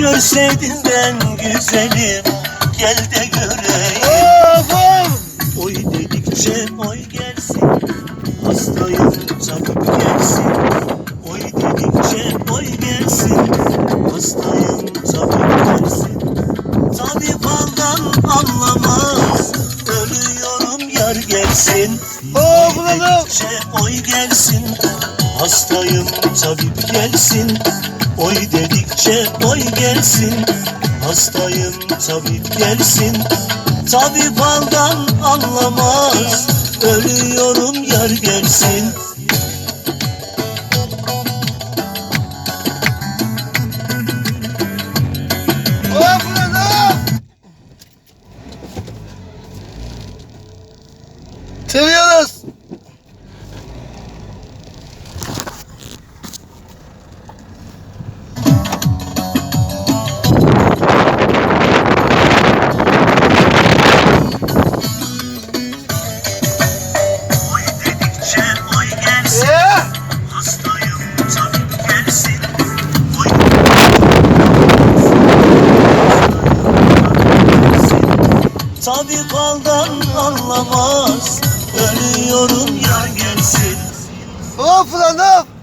Görseydin ben güzelim Gel de göreyim. Oy dedikçe oy gelsin Hastayım çabuk gelsin. Oy dedikçe oy gelsin Hastayım çabuk gelsin. Tabi baldan anlamaz Ölüyorum yar gelsin. Oy dedikçe oy gelsin Hastayım tabip gelsin Oy dedikçe oy gelsin Hastayım tabip gelsin Tabi baldan anlamaz Ölüyorum yar gelsin. Seviyoruz. Tabi baldan anlamaz Ölüyorum yar gelsin Of ulan of.